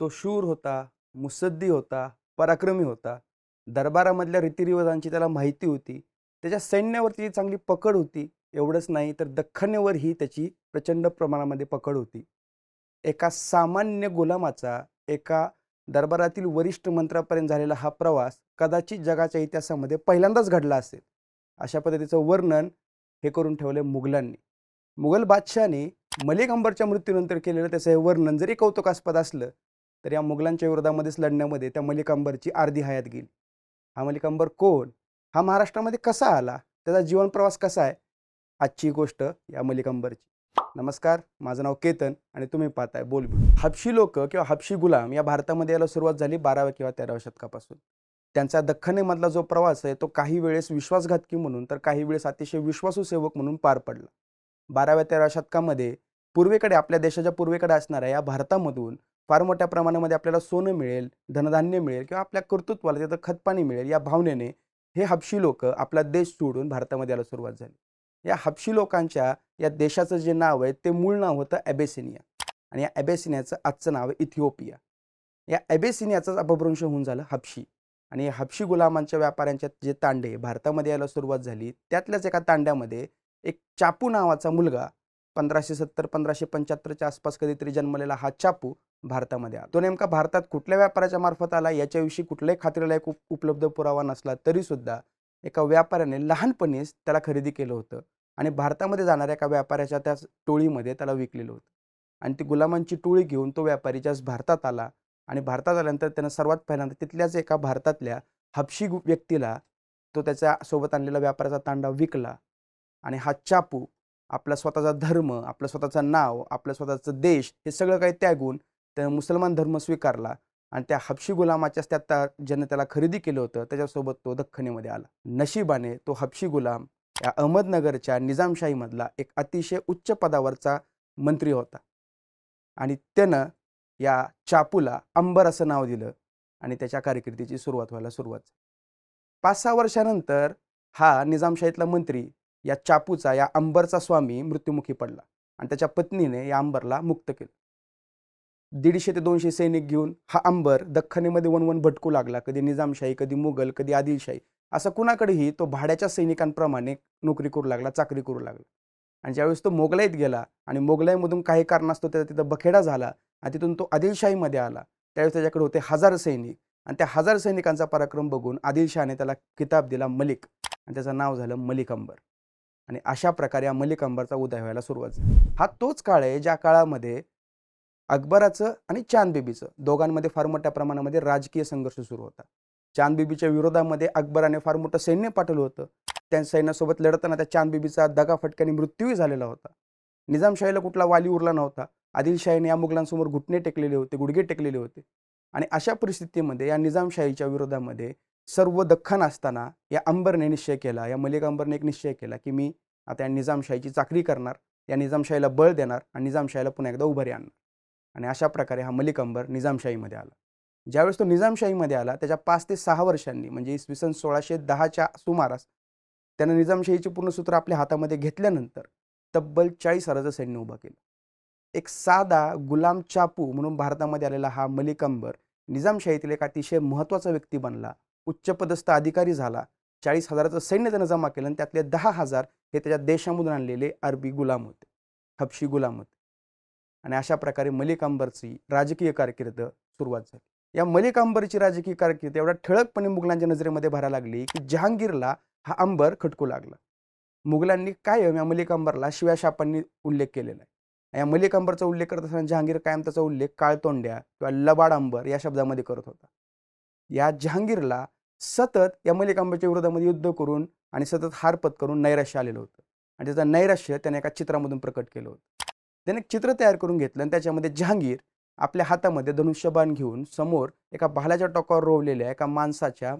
तो शूर होता मुसद्दी होता पराक्रमी होता. दरबारामधल्या रीतिरिवाजांची त्याला माहिती होती. त्याच्या सैन्यावरती चांगली पकड होती एवढंच नाही तर दख्खनेवरही त्याची प्रचंड प्रमाणामध्ये पकड होती. एका सामान्य गुलामाचा एका दरबारातील वरिष्ठ मंत्रापर्यंत झालेला हा प्रवास कदाचित जगाच्या इतिहासामध्ये पहिल्यांदाच घडला असेल. अशा पद्धतीचं वर्णन हे करून ठेवलं मुघलांनी. मुघल बादशहाने मलिक अंबरच्या मृत्यूनंतर केलेलं त्याचं हे वर्णन जरी कौतुकास्पद असलं तर या मुघलांच्या विरोधामध्येच लढण्यामध्ये त्या मलिकांबरची अर्धी हयात गेली. हा मलिकांबर कोण? हा महाराष्ट्रामध्ये कसा आला? त्याचा जीवनप्रवास कसा आहे? आजची गोष्ट या मलिकांबरची. नमस्कार माझं नाव केतन आणि तुम्ही पाहताय बोल हापशी लोक किंवा हापशी गुलाम या भारतामध्ये यायला सुरुवात झाली बाराव्या किंवा तेराव्या शतकापासून. त्यांचा दख्खनेमधला जो प्रवास आहे तो काही वेळेस विश्वासघातकी म्हणून तर काही वेळेस अतिशय विश्वासू सेवक म्हणून पार पडला. बाराव्या तेराव्या शतकामध्ये पूर्वेकडे आपल्या देशाच्या पूर्वेकडे असणाऱ्या या भारतामधून फार मोठ्या प्रमाणामध्ये आपल्याला सोनं मिळेल धनधान्य मिळेल किंवा आपल्या कर्तृत्वाला त्याचं खतपाणी मिळेल या भावनेने हे हबशी लोक आपला देश सोडून भारतामध्ये यायला सुरुवात झाली. या हबशी लोकांच्या या देशाचं जे नाव आहे ते मूळ नाव होतं ॲबेसिनिया आणि या ॲबेसिनियाचं आजचं नाव आहे इथिओपिया. या ॲबेसिनियाचाच अपभ्रंश होऊन झालं हबशी आणि या हबशी गुलामांच्या व्यापाऱ्यांच्या जे तांडे भारतामध्ये यायला सुरुवात झाली त्यातल्याच एका तांड्यामध्ये एक चापू नावाचा मुलगा पंधराशे सत्तर पंधराशे पंच्याहत्तरच्या आसपास कधीतरी जन्मलेला हा चापू भारतामध्ये आला. तो नेमका भारतात कुठल्या व्यापाराच्या मार्फत आला? याच्याविषयी कुठलाही खात्रीलायक उप उपलब्ध पुरावा नसला तरी सुद्धा एका व्यापाऱ्याने लहानपणीच त्याला खरेदी केलं होतं आणि भारतामध्ये जाणाऱ्या एका व्यापाऱ्याच्या त्या टोळीमध्ये त्याला विकलेलं होतं. आणि ती गुलामांची टोळी घेऊन तो व्यापारी ज्यास भारतात आला आणि भारतात आल्यानंतर त्यानं सर्वात पहिल्यांदा तिथल्याच एका भारतातल्या हपशी व्यक्तीला तो त्याच्या सोबत आणलेला व्यापाराचा तांडा विकला आणि हा चापू आपला स्वतःचा धर्म आपलं स्वतःचं नाव आपलं स्वतःचं देश हे सगळं काही त्यागून त्यानं मुसलमान धर्म स्वीकारला आणि त्या हबशी गुलामाच्याच त्या त्या ज्यानं त्याला खरेदी केलं होतं. त्याच्यासोबत तो दख्खनीमध्ये आला. नशिबाने तो हबशी गुलाम या अहमदनगरच्या निजामशाहीमधला एक अतिशय उच्च पदावरचा मंत्री होता. आणि त्यानं या चापूला अंबर असं नाव दिलं आणि त्याच्या कारकिर्दीची सुरुवात व्हायला सुरुवात पाच सहा वर्षानंतर हा निजामशाहीतला मंत्री या चापूचा या अंबरचा स्वामी मृत्युमुखी पडला आणि त्याच्या पत्नीने या अंबरला मुक्त केलं. दीडशे ते दोनशे सैनिक घेऊन हा अंबर दख्खनीमध्ये वनवन भटकू लागला. कधी निजामशाही कधी मुघल कधी आदिलशाही. असं कुणाकडेही तो भाड्याच्या सैनिकांप्रमाणे नोकरी करू लागला चाकरी करू लागला. आणि ज्यावेळेस तो मोगलाईत गेला आणि मोगलाईमधून काही कारणास्तव त्याचा तिथं बखेडा झाला आणि तिथून तो आदिलशाहीमध्ये आला. त्यावेळेस त्याच्याकडे होते हजार सैनिक आणि त्या हजार सैनिकांचा पराक्रम बघून आदिलशहाने त्याला किताब दिला मलिक आणि त्याचं नाव झालं मलिक अंबर. आणि अशा प्रकारे या मलिक अंबरचा उदय व्हायला सुरुवात झाली. हा तोच काळ आहे ज्या काळामध्ये अकबराचं आणि चांदबीबीचं दोघांमध्ये फार मोठ्या प्रमाणामध्ये राजकीय संघर्ष सुरू होता. चांदबीबीच्या विरोधामध्ये अकबराने फार मोठं सैन्य पाठवलं होतं. त्या सैन्यासोबत लढताना त्या चांदबिबीचा दगाफटक्याने मृत्यूही झालेला होता. निजामशाहीला कुठला वाली उरला नव्हता. आदिलशाहीने या मुघलांसमोर घुटणे टेकलेले होते गुडघे टेकलेले होते. आणि अशा परिस्थितीमध्ये या निजामशाहीच्या विरोधामध्ये सर्व दख्खन असताना या अंबरने निश्चय केला या मलिक अंबरने एक निश्चय केला की मी आता या निजामशाहीची चाकरी करणार या निजामशाहीला बळ देणार आणि निजामशाहीला पुन्हा एकदा उभारी आणणार. आणि अशा प्रकारे हा मलिक अंबर निजामशाहीमध्ये आला. ज्यावेळेस तो निजामशाहीमध्ये आला त्याच्या पाच ते सहा वर्षांनी म्हणजे इसवी सन सोळाशे दहाच्या सुमारास त्यानं निजामशाहीची पूर्ण सूत्र आपल्या हातामध्ये घेतल्यानंतर तब्बल चाळीस हजाराचं सैन्य उभं केलं. एक साधा गुलाम चापू म्हणून भारतामध्ये आलेला हा मलिक अंबर निजामशाहीतील एक अतिशय महत्त्वाचा व्यक्ती बनला. उच्चपदस्थ अधिकारी झाला. चाळीस हजाराचं सैन्य त्यानं जमा केलं आणि त्यातले दहा हजार हे त्याच्या देशामधून आणलेले अरबी गुलाम होते. हबशी गुलाम होते. आणि अशा प्रकारे मलिक अंबरची राजकीय कारकीर्द सुरुवात झाली. या मलिक अंबरची राजकीय कारकीर्द एवढ्या ठळकपणे मुघलांच्या नजरेमध्ये भरायला लागली की जहांगीरला हा अंबर खटकू लागला. मुघलांनी कायम या मलिक अंबरला शिव्या शापांनी उल्लेख केलेला आहे? या मलिक अंबरचा उल्लेख करत असताना जहांगीर कायम त्याचा उल्लेख काळतोंड्या किंवा लबाड अंबर या शब्दामध्ये करत होता. या जहांगीरला सतत या मलिकांबाच्या विरोधामध्ये युद्ध करून आणि सतत हार पत्करून नैराश्य आलेलं होतं. आणि त्याचं नैराश्य त्याने एका चित्रामधून प्रकट केलं होतं. त्याने एक चित्र तयार करून घेतलं आणि त्याच्यामध्ये जहांगीर आपल्या हातामध्ये धनुष्यबाण घेऊन समोर एका भाल्याच्या टोकावर रोवलेल्या एका माणसाच्या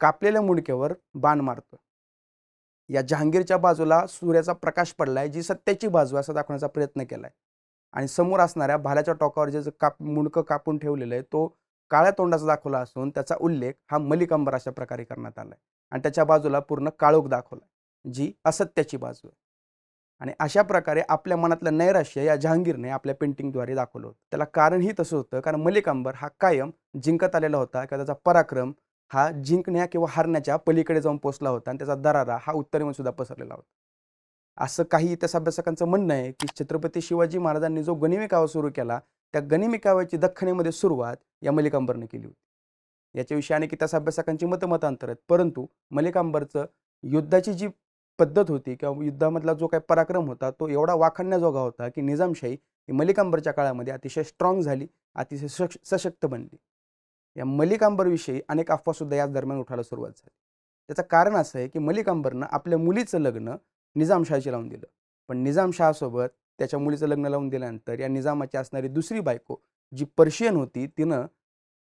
कापलेल्या मुंडक्यावर बाण मारतो. या जहांगीरच्या बाजूला सूर्याचा प्रकाश पडलाय जी सत्याची बाजू असं असा दाखवण्याचा प्रयत्न केलाय. आणि समोर असणाऱ्या भाल्याच्या टोकावर जे जे काप मुंडकं कापून ठेवलेलं आहे तो काळ्या तोंडाचा दाखवला असून त्याचा उल्लेख हा मलिकंबर अशा प्रकारे करण्यात आलाय. आणि त्याच्या बाजूला पूर्ण काळोख दाखवला जी असत्याची बाजू आहे. आणि अशा प्रकारे आपल्या मनातलं नैराश्य या जहांगीरने आपल्या पेंटिंगद्वारे दाखवलं होतं. त्याला कारणही तसं होतं कारण मलिकांबर हा कायम जिंकत आलेला होता किंवा त्याचा पराक्रम हा जिंकण्या किंवा हरण्याच्या पलीकडे जाऊन पोचला होता आणि त्याचा दरारा हा उत्तरेमध्ये सुद्धा पसरलेला होता. असं काही इतिहास अभ्यासकांचं म्हणणं आहे की छत्रपती शिवाजी महाराजांनी जो गनिमी कावा सुरू केला त्या गनिमी काव्याची सुरुवात या मलिकांबरने केली होती. याच्याविषयी अनेक इतिहास अभ्यासकांची मतमतांतर आहेत. परंतु मलिकांबरचं युद्धाची जी पद्धत होती किंवा युद्धामधला जो काही पराक्रम होता तो एवढा वाखाणण्याजोगा होता की निजामशाही ही मलिकांबरच्या काळामध्ये अतिशय स्ट्रॉंग झाली अतिशय सश सशक्त बनली. या मलिकांबरविषयी अनेक अफवासुद्धा याच दरम्यान उठायला सुरुवात झाली. त्याचं कारण असं आहे की मलिकांबरनं आपल्या मुलीचं लग्न निजामशाहीशी लावून दिलं. पण निजामशहासोबत त्याच्या मुलीचं लग्न लावून दिल्यानंतर या निजामाची असणारी दुसरी बायको जी पर्शियन होती तिनं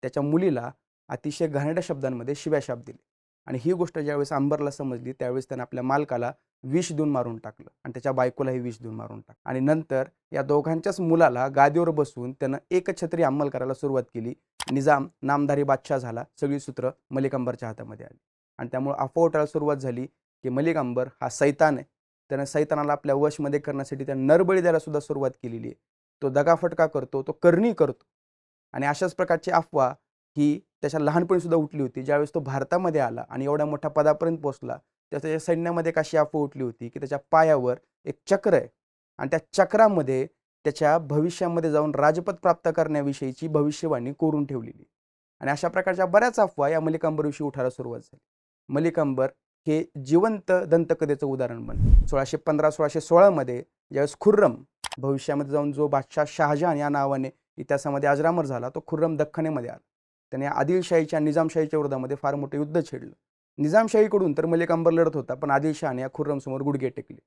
त्याच्या मुलीला अतिशय घाणेड्या शब्दांमध्ये शिव्या शाप दिले. आणि ही गोष्ट ज्यावेळेस अंबरला समजली त्यावेळेस त्यानं आपल्या मालकाला विष देऊन मारून टाकलं आणि त्याच्या बायकोलाही विष देऊन मारून टाकलं. आणि नंतर या दोघांच्याच मुलाला गादीवर बसून त्यानं एकछत्री अंमल करायला सुरुवात केली. निजाम नामधारी बादशाह झाला. सगळी सूत्र मलिक अंबरच्या हातामध्ये आली. आणि त्यामुळे अफवा उठायला सुरुवात झाली की मलिक अंबर हा सैतान आहे. त्यानं सैतानाला आपल्या वशमध्ये करण्यासाठी त्यानं नरबळी द्यायला सुद्धा सुरुवात केलेली आहे. तो दगाफटका करतो तो करणी करतो. आणि अशाच प्रकारची अफवा ही त्याच्या लहानपणी सुद्धा उठली होती. ज्यावेळेस तो भारतामध्ये आला आणि एवढ्या मोठ्या पदापर्यंत पोहोचला त्या त्याच्या सैन्यामध्ये एक अशी अफवा उठली होती की त्याच्या पायावर एक चक्र आहे. आणि त्या चक्रामध्ये त्याच्या भविष्यामध्ये जाऊन राजपद प्राप्त करण्याविषयीची भविष्यवाणी कोरून ठेवलेली आणि अशा प्रकारच्या बऱ्याच अफवा या मलिकांबरविषयी उठायला सुरुवात झाली. मलिकांबर हे जिवंत दंतकथेचं उदाहरण बन. सोळाशे पंधरा सोळाशे सोळामध्ये ज्यावेळेस खुर्रम भविष्यामध्ये जाऊन जो बादशाह शहाजहान या नावाने इतिहासामध्ये अजरामर झाला तो खुर्रम दख्खनेमध्ये आला. त्याने आदिलशाहीच्या निजामशाहीच्या विरोधामध्ये फार मोठं युद्ध छेडलं. निजामशाहीकडून तर मलिक अंबर लढत होता पण आदिलशहाने या खुर्रमसमोर गुडघे टेकले.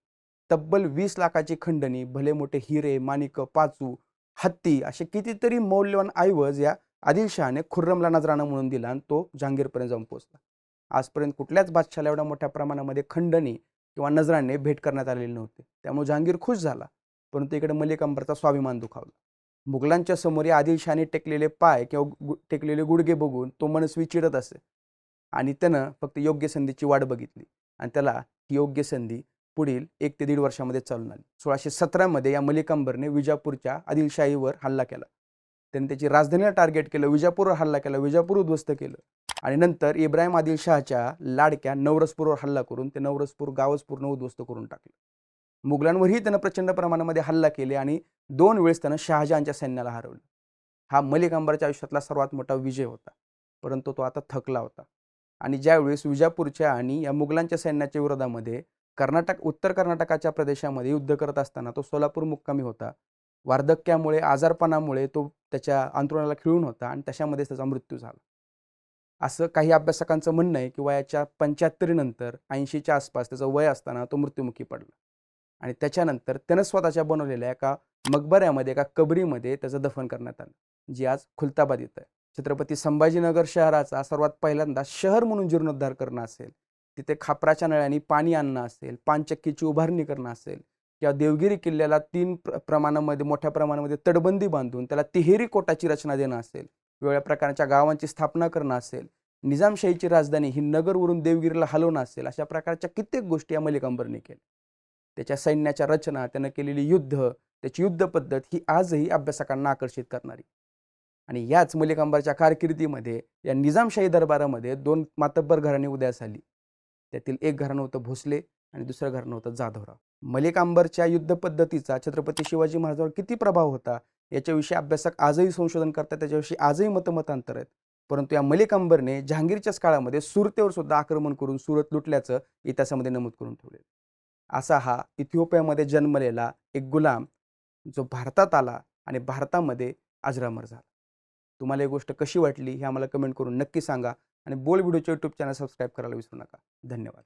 तब्बल वीस लाखाची खंडणी भले मोठे हिरे माणिक पाचू हत्ती असे कितीतरी मौल्यवान ऐवज या आदिलशहाने खुर्रमला नजराणा म्हणून दिला आणि तो जहांगीरपर्यंत जाऊन पोहोचला. आजपर्यंत कुठल्याच बादशाला एवढ्या मोठ्या प्रमाणामध्ये खंडणी किंवा नजराने भेट करण्यात आलेले नव्हते. त्यामुळे जहांगीर खुश झाला परंतु इकडे मलिक अंबरचा स्वाभिमान दुखावला. मुघलांच्या समोर या आदिलशाने टेकलेले पाय किंवा टेकलेले गुडघे बघून तो मनस्वी चिडत असे. आणि त्यानं फक्त योग्य संधीची वाट बघितली आणि त्याला ही योग्य संधी पुढील एक ते दीड वर्षामध्ये चालून आली. सोळाशे सतरामध्ये या मलिकांबरने विजापूरच्या आदिलशाहीवर हल्ला केला. त्यांनी त्याची राजधानीला टार्गेट केलं विजापूरवर हल्ला केला विजापूर उद्ध्वस्त केलं. आणि नंतर इब्राहिम आदिलशहाच्या लाडक्या नवरसपूरवर हल्ला करून ते नवरसपूर गावच पूर्ण उद्ध्वस्त करून टाकलं. मुघलांवरही त्यानं प्रचंड प्रमाणामध्ये हल्ला केले आणि दोन वेळेस त्यानं शहाजहानच्या सैन्याला हरवलं. हा मलिक अंबरच्या आयुष्यातला सर्वात मोठा विजय होता परंतु तो आता थकला होता. आणि ज्यावेळेस विजापूरच्या आणि या मुघलांच्या सैन्याच्या विरोधामध्ये कर्नाटक उत्तर कर्नाटकाच्या प्रदेशामध्ये युद्ध करत असताना तो सोलापूर मुक्कामी होता वार्धक्यामुळे आजारपणामुळे तो त्याच्या अंतरुणाला खिळून होता आणि त्याच्यामध्येच त्याचा मृत्यू झाला. असं काही अभ्यासकांचं म्हणणं आहे की वयाच्या पंच्याहत्तरीनंतर ऐंशीच्या आसपास त्याचं वय असताना तो मृत्युमुखी पडला. आणि त्याच्यानंतर त्यानं स्वतःच्या बनवलेल्या एका मकबऱ्यामध्ये एका कबरीमध्ये त्याचं दफन करण्यात आलं जी आज खुलताबाद येतं आहे. छत्रपती संभाजीनगर शहराचा सर्वात पहिल्यांदा शहर म्हणून जीर्णोद्धार करणं असेल तिथे खापराच्या नळ्यांनी पाणी आणणं असेल पानचक्कीची उभारणी करणं असेल किंवा देवगिरी किल्ल्याला तीन प्र प्रमाणामध्ये मोठ्या प्रमाणामध्ये तटबंदी बांधून त्याला तिहेरी कोटाची रचना देणं असेल वेगळ्या प्रकारच्या गावांची स्थापना करणं असेल निजामशाहीची राजधानी ही नगरवरून देवगिरीला हलवणं असेल अशा प्रकारच्या कित्येक गोष्टी या मलिकांबरने केल्या. त्याच्या सैन्याच्या रचना त्यानं केलेली युद्ध त्याची युद्ध पद्धत ही आजही अभ्यासकांना आकर्षित करणारी. आणि याच मलिकांबरच्या कारकिर्दीमध्ये या निजामशाही दरबारामध्ये दोन मातब्बर घराणे उदयास आली. त्यातील एक घराणं होतं भोसले आणि दुसरं घराणं होतं जाधवराव. मलिकांबरच्या युद्ध पद्धतीचा छत्रपती शिवाजी महाराजांवर किती प्रभाव होता याच्याविषयी अभ्यासक आजही संशोधन करतात त्याच्याविषयी आजही मतमतांतर आहेत. परंतु या मलिकांबरने जहांगीरच्याच काळामध्ये सुरतेवर सुद्धा आक्रमण करून सुरत लुटल्याचं इतिहासामध्ये नमूद करून ठेवले असा हा इथिओपियामध्ये जन्मलेला एक गुलाम जो भारतात आला आणि भारतामध्ये अजरामर झाला. तुम्हाला ही गोष्ट कशी वाटली हे आम्हाला कमेंट करून नक्की सांगा आणि बोल व्हिडिओच्या यूट्यूब चॅनल सबस्क्राईब करायला विसरू नका. धन्यवाद.